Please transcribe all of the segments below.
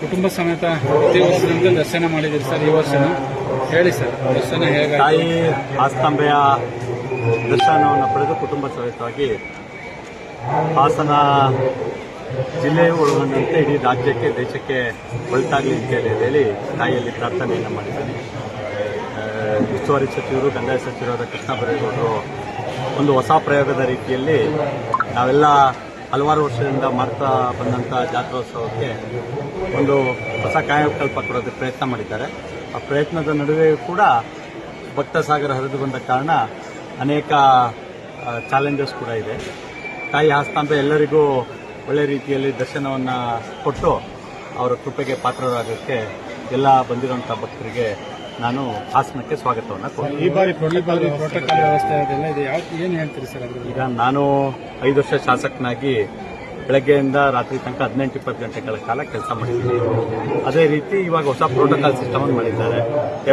ಕುಟುಂಬ ಸಮೇತ ಪ್ರತಿ ವರ್ಷದಂತೆ ದರ್ಶನ ಮಾಡಿದ್ದೀರಿ ಸರ್, ಈ ವರ್ಷನ? ಹೇಳಿ ಸರ್ ದರ್ಶನ ಹೇಗೆ ತಾಯಿ ಆಸ್ತಂಬೆಯ ದರ್ಶನವನ್ನು ಪಡೆದು ಕುಟುಂಬ ಸಮೇತವಾಗಿ ಹಾಸನ ಜಿಲ್ಲೆಯು ಒಳಗೊಂಡಂತೆ ಇಡೀ ರಾಜ್ಯಕ್ಕೆ, ದೇಶಕ್ಕೆ ಒಳಿತಾಗಲಿ ಅಂತ ಹೇಳಿ ತಾಯಿಯಲ್ಲಿ ಪ್ರಾರ್ಥನೆಯನ್ನು ಮಾಡಿದ್ದೇನೆ ಉಸ್ತುವಾರಿ ಸಚಿವರು, ಕಂದಾಯ ಸಚಿವರಾದ ಕೃಷ್ಣ ಬೈರೇಗೌಡರು ಒಂದು ಹೊಸ ಪ್ರಯೋಗದ ರೀತಿಯಲ್ಲಿ ನಾವೆಲ್ಲ ಹಲವಾರು ವರ್ಷದಿಂದ ಮಾಡ್ತಾ ಬಂದಂಥ ಜಾತ್ರೋತ್ಸವಕ್ಕೆ ಒಂದು ಹೊಸ ಕಾಯಕಲ್ಪ ಕೊಡೋದಕ್ಕೆ ಪ್ರಯತ್ನ ಮಾಡಿದ್ದಾರೆ. ಆ ಪ್ರಯತ್ನದ ನಡುವೆ ಕೂಡ ಭಕ್ತ ಸಾಗರ ಹರಿದು ಬಂದ ಕಾರಣ ಅನೇಕ ಚಾಲೆಂಜಸ್ ಕೂಡ ಇದೆ. ತಾಯಿ ಹಾಸ್ತಾಂಬೆ ಎಲ್ಲರಿಗೂ ಒಳ್ಳೆ ರೀತಿಯಲ್ಲಿ ದರ್ಶನವನ್ನು ಕೊಟ್ಟು ಅವರ ಕೃಪೆಗೆ ಪಾತ್ರರಾಗೋಕ್ಕೆ ಎಲ್ಲ ಬಂದಿರುವಂಥ ಭಕ್ತರಿಗೆ ನಾನು ಹಾಸನಕ್ಕೆ ಸ್ವಾಗತವನ್ನು ಕೊಡ್ತೀನಿ ಈ ಬಾರಿ ಪ್ರೋಟೋಕಾಲ್ ವ್ಯವಸ್ಥೆ ಅದೆಲ್ಲ ಇದೆ. ಏನು ಹೇಳ್ತೀರಿ ಸರ್ ಈಗ ನಾನು ಐದು ವರ್ಷ ಶಾಸಕನಾಗಿ ಬೆಳಗ್ಗೆಯಿಂದ ರಾತ್ರಿ ತನಕ ಹದಿನೆಂಟು ಇಪ್ಪತ್ತು ಗಂಟೆಗಳ ಕಾಲ ಕೆಲಸ ಮಾಡಿದ್ದೀನಿ. ಅದೇ ರೀತಿ ಇವಾಗ ಹೊಸ ಪ್ರೋಟೋಕಾಲ್ ಸಿಸ್ಟಮ್ ಅನ್ನು ಮಾಡಿದ್ದಾರೆ.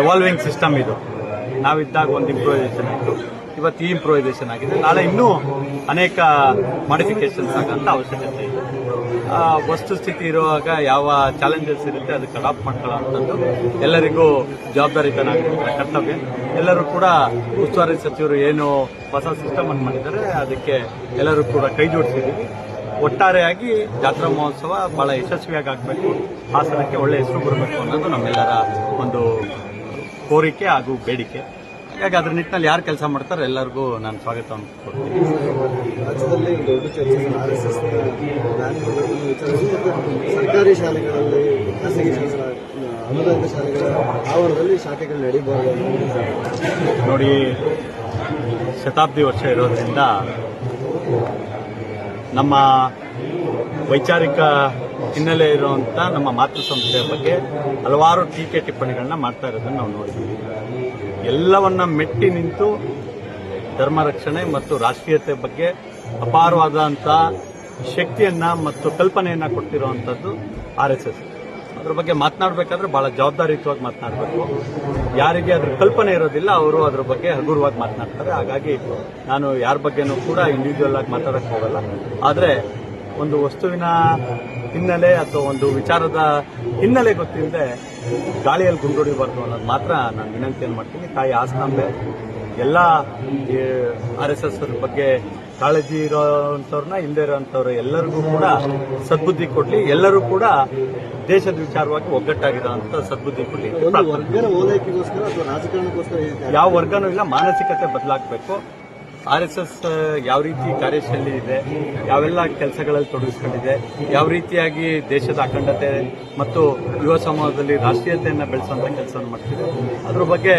ಎವಾಲ್ವಿಂಗ್ ಸಿಸ್ಟಮ್ ಇದು. ನಾವಿದ್ದಾಗ ಒಂದು ಇಂಪ್ರೂವೈಸೇಷನ್ ಆಯಿತು ಇವತ್ತು ಈ ಇಂಪ್ರೂವೈಸೇಷನ್ ಆಗಿದೆ. ನಾಳೆ ಇನ್ನೂ ಅನೇಕ ಮಾಡಿಫಿಕೇಶನ್ಸ್ ಆಗೋಂಥ ಅವಶ್ಯಕತೆ ಇದೆ. ವಸ್ತುಸ್ಥಿತಿ ಇರುವಾಗ ಯಾವ ಚಾಲೆಂಜಸ್ ಇರುತ್ತೆ ಅದಕ್ಕೆ ಅಡಾಪ್ಟ್ ಮಾಡ್ಕೊಳ್ಳೋವಂಥದ್ದು ಎಲ್ಲರಿಗೂ ಜವಾಬ್ದಾರಿತನಾಗಿರ್ತಾರೆ ಕರ್ತವ್ಯ. ಎಲ್ಲರೂ ಕೂಡ ಉಸ್ತುವಾರಿ ಸಚಿವರು ಏನು ಹೊಸ ಸಿಸ್ಟಮ್ ಅನ್ನು ಮಾಡಿದ್ದಾರೆ, ಅದಕ್ಕೆ ಎಲ್ಲರೂ ಕೂಡ ಕೈ ಜೋಡಿಸಿದ್ದೀವಿ. ಒಟ್ಟಾರೆಯಾಗಿ ಜಾತ್ರಾ ಮಹೋತ್ಸವ ಬಹಳ ಯಶಸ್ವಿಯಾಗಿ ಆಗಬೇಕು, ಹಾಸನಕ್ಕೆ ಒಳ್ಳೆ ಹೆಸರು ಬರಬೇಕು ಅನ್ನೋದು ನಮ್ಮೆಲ್ಲರ ಒಂದು ಕೋರಿಕೆ ಹಾಗೂ ಬೇಡಿಕೆ. ಹಾಗಾಗಿ ಅದ್ರ ನಿಟ್ಟಿನಲ್ಲಿ ಯಾರು ಕೆಲಸ ಮಾಡ್ತಾರೆ ಎಲ್ಲರಿಗೂ ನಾನು ಸ್ವಾಗತ ಕೊಡ್ತೀನಿ. ಸರ್ಕಾರಿ ಶಾಲೆಗಳಲ್ಲಿ ಖಾಸಗಿ ಅನುದಾನಿತ ಶಾಲೆಗಳ ಆವರಣದಲ್ಲಿ ಶಾಖೆಗಳು ನಡೀಬಾರ್ದು ನೋಡಿ ಶತಾಬ್ದಿ ವರ್ಷ ಇರೋದ್ರಿಂದ ನಮ್ಮ ವೈಚಾರಿಕ ಹಿನ್ನೆಲೆ ಇರುವಂಥ ನಮ್ಮ ಮಾತೃ ಸಂಸ್ಥೆಯ ಬಗ್ಗೆ ಹಲವಾರು ಟೀಕೆ ಟಿಪ್ಪಣಿಗಳನ್ನ ಮಾಡ್ತಾ ಇರೋದನ್ನು ನಾವು ನೋಡಿದ್ದೀವಿ. ಎಲ್ಲವನ್ನ ಮೆಟ್ಟಿ ನಿಂತು ಧರ್ಮ ರಕ್ಷಣೆ ಮತ್ತು ರಾಷ್ಟ್ರೀಯತೆ ಬಗ್ಗೆ ಅಪಾರವಾದಂಥ ಶಕ್ತಿಯನ್ನ ಮತ್ತು ಕಲ್ಪನೆಯನ್ನ ಕೊಟ್ಟಿರುವಂಥದ್ದು ಆರ್ ಎಸ್ ಎಸ್. ಅದ್ರ ಬಗ್ಗೆ ಮಾತನಾಡಬೇಕಾದ್ರೆ ಬಹಳ ಜವಾಬ್ದಾರಿಯುತವಾಗಿ ಮಾತನಾಡಬೇಕು. ಯಾರಿಗೆ ಅದ್ರ ಕಲ್ಪನೆ ಇರೋದಿಲ್ಲ, ಅವರು ಅದ್ರ ಬಗ್ಗೆ ಹಗುರವಾಗಿ ಮಾತನಾಡ್ತಾರೆ. ಹಾಗಾಗಿ ನಾನು ಯಾರ ಬಗ್ಗೆನೂ ಕೂಡ ಇಂಡಿವಿಜುವಲ್ ಆಗಿ ಮಾತಾಡಕ್ ಹೋಗಲ್ಲ. ಆದರೆ ಒಂದು ವಸ್ತುವಿನ ಹಿನ್ನೆಲೆ ಅಥವಾ ಒಂದು ವಿಚಾರದ ಹಿನ್ನೆಲೆ ಗೊತ್ತಿಲ್ಲದೆ ಗಾಳಿಯಲ್ಲಿ ಗುಂಡೊಡಿಬಾರ್ದು ಅನ್ನೋದು ಮಾತ್ರ ನಾನು ವಿನಂತಿಯನ್ನು ಮಾಡ್ತೀನಿ. ತಾಯಿ ಆಸ್ತಾಂಬೆ ಎಲ್ಲ ಆರ್ ಎಸ್ ಎಸ್ ಬಗ್ಗೆ ಕಾಳಜಿ ಇರೋಂಥವ್ರನ್ನ ಇಲ್ಲದೆ ಇರೋಂಥವ್ರು ಎಲ್ಲರಿಗೂ ಕೂಡ ಸದ್ಬುದ್ಧಿ ಕೊಡಲಿ. ಎಲ್ಲರೂ ಕೂಡ ದೇಶದ ವಿಚಾರವಾಗಿ ಒಗ್ಗಟ್ಟಾಗಿರೋಂಥ ಸದ್ಬುದ್ಧಿ ಕೊಡಲಿ. ಒಂದು ವರ್ಗದ ಓಲೈಕೆಗೋಸ್ಕರ ಅಥವಾ ರಾಜಕಾರಣಕ್ಕೋಸ್ಕರ ಯಾವ ವರ್ಗನೂ ಇಲ್ಲ ಮಾನಸಿಕತೆ ಬದಲಾಗಬೇಕು. ಆರ್ ಎಸ್ ಎಸ್ ಯಾವ ರೀತಿ ಕಾರ್ಯಶೈಲಿ ಇದೆ, ಯಾವೆಲ್ಲ ಕೆಲಸಗಳಲ್ಲಿ ತೊಡಗಿಸ್ಕೊಂಡಿದೆ, ಯಾವ ರೀತಿಯಾಗಿ ದೇಶದ ಅಖಂಡತೆ ಮತ್ತು ಯುವ ಸಮೂಹದಲ್ಲಿ ರಾಷ್ಟ್ರೀಯತೆಯನ್ನು ಬೆಳೆಸುವಂತ ಕೆಲಸವನ್ನು ಮಾಡ್ತಿದೆ. ಅದ್ರ ಬಗ್ಗೆ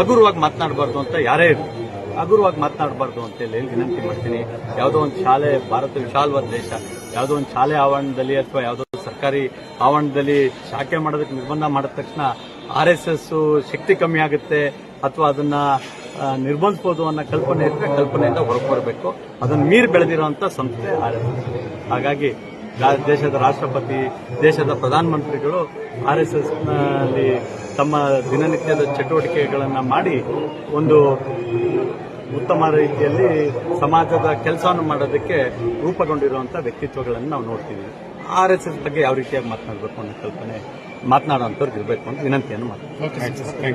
ಹಗುರವಾಗಿ ಮಾತನಾಡಬಾರ್ದು ಅಂತ ಯಾರೇ ಇರಲಿ, ಹಗುರವಾಗಿ ಮಾತನಾಡಬಾರ್ದು ಅಂತ ಹೇಳಿ ವಿನಂತಿ ಮಾಡ್ತೀನಿ. ಯಾವುದೋ ಒಂದು ಶಾಲೆ, ಭಾರತ ವಿಶಾಲವಾದ ದೇಶ, ಯಾವುದೋ ಒಂದು ಶಾಲೆ ಆವರಣದಲ್ಲಿ ಅಥವಾ ಯಾವುದೋ ಸರ್ಕಾರಿ ಆವರಣದಲ್ಲಿ ಶಾಖೆ ಮಾಡೋದಕ್ಕೆ ನಿರ್ಬಂಧ ಮಾಡಿದ ತಕ್ಷಣ ಆರ್ ಎಸ್ ಶಕ್ತಿ ಕಮ್ಮಿ ಆಗುತ್ತೆ, ಅಥವಾ ಅದನ್ನ ನಿರ್ಬಂಧಿಸಬಹುದು ಅನ್ನೋ ಕಲ್ಪನೆ ಇದ್ರೆ ಕಲ್ಪನೆಯಿಂದ ಹೊರಗೆ ಬರಬೇಕು ಅದನ್ನು ಮೀರಿ ಬೆಳೆದಿರುವಂತ ಸಂಸ್ಥೆ ಎಸ್ ಹಾಗಾಗಿ ದೇಶದ ರಾಷ್ಟ್ರಪತಿ, ದೇಶದ ಪ್ರಧಾನಮಂತ್ರಿಗಳು ಆರ್ ಎಸ್ ಎಸ್ನಲ್ಲಿ ತಮ್ಮ ದಿನನಿತ್ಯದ ಚಟುವಟಿಕೆಗಳನ್ನು ಮಾಡಿ ಒಂದು ಉತ್ತಮ ರೀತಿಯಲ್ಲಿ ಸಮಾಜದ ಕೆಲಸವನ್ನು ಮಾಡೋದಕ್ಕೆ ರೂಪುಗೊಂಡಿರುವಂಥ ವ್ಯಕ್ತಿತ್ವಗಳನ್ನು ನಾವು ನೋಡ್ತೀವಿ ಆರ್ ಎಸ್ ಎಸ್ ಬಗ್ಗೆ ಯಾವ ರೀತಿಯಾಗಿ ಮಾತನಾಡಬೇಕು ಅನ್ನೋ ಕಲ್ಪನೆ ಮಾತನಾಡುವಂಥವ್ರಿಗೆ ಇರಬೇಕು ಅಂತ ವಿನಂತಿಯನ್ನು ಮಾಡ್ತೀವಿ